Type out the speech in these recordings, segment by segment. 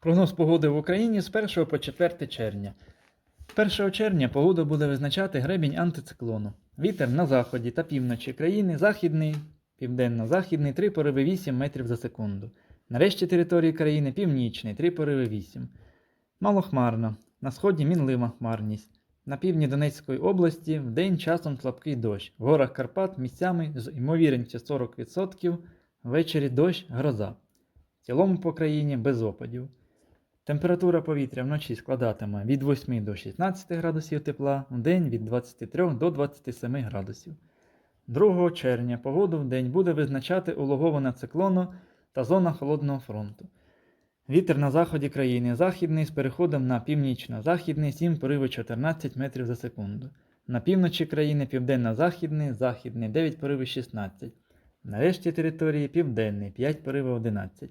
Прогноз погоди в Україні з 1 по 4 червня. 1 червня погода буде визначати гребінь антициклону. Вітер на заході та півночі країни західний, південно-західний 3 пориви 8 метрів за секунду. На решті території країни північний 3 пориви 8. Малохмарно. На сході мінлива хмарність. На півдні Донецької області вдень часом слабкий дощ. В горах Карпат місцями з ймовірністю 40%, ввечері дощ, гроза. В цілому по країні без опадів. Температура повітря вночі складатиме від 8 до 16 градусів тепла, вдень від 23 до 27 градусів. 2 червня погоду в день буде визначати улогована циклону та зона холодного фронту. Вітер на заході країни західний з переходом на північно-західний 7 пориви 14 метрів за секунду. На півночі країни південно-західний, західний 9 пориви 16. На решті території південний 5 пориви 11.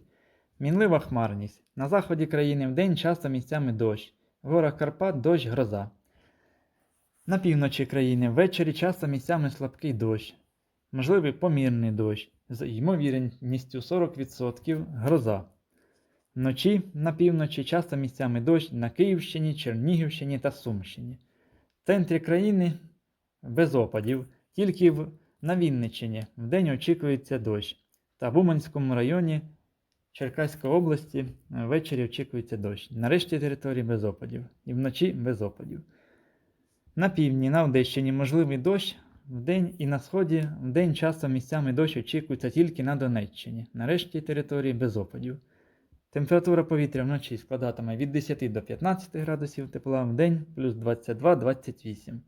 Мінлива хмарність. На заході країни вдень часто місцями дощ. В горах Карпат дощ гроза. На півночі країни ввечері часто місцями слабкий дощ. Можливий помірний дощ з ймовірністю 40% гроза. Вночі на півночі часто місцями дощ на Київщині, Чернігівщині та Сумщині. В центрі країни без опадів, тільки в, на Вінниччині вдень очікується дощ. Та в Уманському районі Черкаської області е, ввечері очікується дощ. На решті території без опадів. І вночі без опадів. На півдні, на Одещині можливий дощ вдень і на сході вдень часто місцями дощ очікується тільки на Донеччині. На решті території без опадів. Температура повітря вночі складатиме від 10 до 15 градусів тепла, вдень плюс 22-28.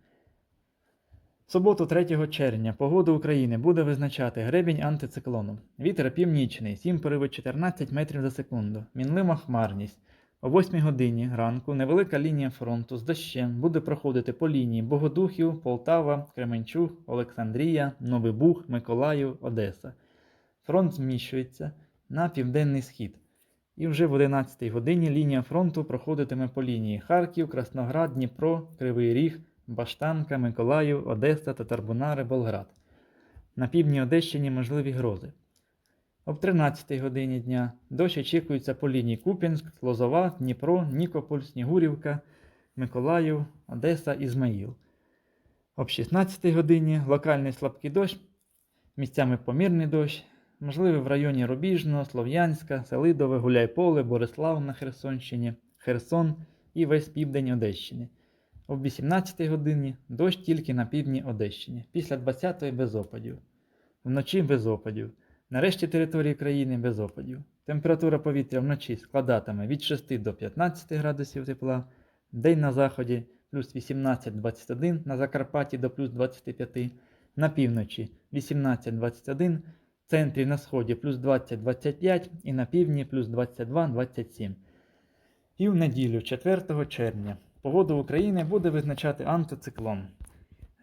Суботу 3 червня погода України буде визначати гребінь антициклону. Вітер північний 7 пориви 14 метрів за секунду. Мінлива хмарність. О 8 годині ранку невелика лінія фронту з дощем буде проходити по лінії Богодухів, Полтава, Кременчуг, Олександрія, Новий Буг, Миколаїв, Одеса. Фронт зміщується на південний схід. І вже в 11 годині лінія фронту проходитиме по лінії Харків, Красноград, Дніпро, Кривий Ріг, Баштанка, Миколаїв, Одеса, Татарбунари, Болград. На півдні Одещині можливі грози. Об 13 годині дня дощ очікується по лінії Куп'янськ, Лозова, Дніпро, Нікополь, Снігурівка, Миколаїв, Одеса, Ізмаїл. Об 16 годині локальний слабкий дощ, місцями помірний дощ, можливий в районі Рубіжного, Слов'янська, Селидове, Гуляйполе, Борислав на Херсонщині, Херсон і весь південь Одещини. Об 18 годині дощ тільки на півдні Одещини, після 20-ї без опадів. Вночі без опадів. На решті території країни без опадів. Температура повітря вночі складатиме від 6 до 15 градусів тепла, день на заході плюс 18-21, на Закарпатті до плюс 25, на півночі 18-21, в центрі на сході плюс 20-25 і на півдні плюс 22-27. І в неділю, 4 червня, погоду України буде визначати антициклон.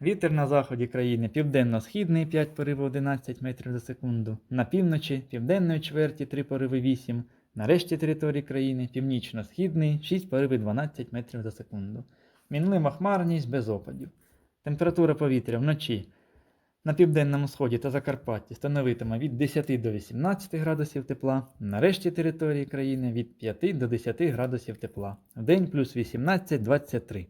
Вітер на заході країни південно-східний 5 порив 11 метрів за секунду, на півночі південної чверті 3 пориви 8, на решті території країни північно-східний 6 пориви 12 метрів за секунду. Мінлива хмарність без опадів. Температура повітря вночі на південному сході та Закарпатті становитиме від 10 до 18 градусів тепла, на решті території країни від 5 до 10 градусів тепла. в день плюс 18-23.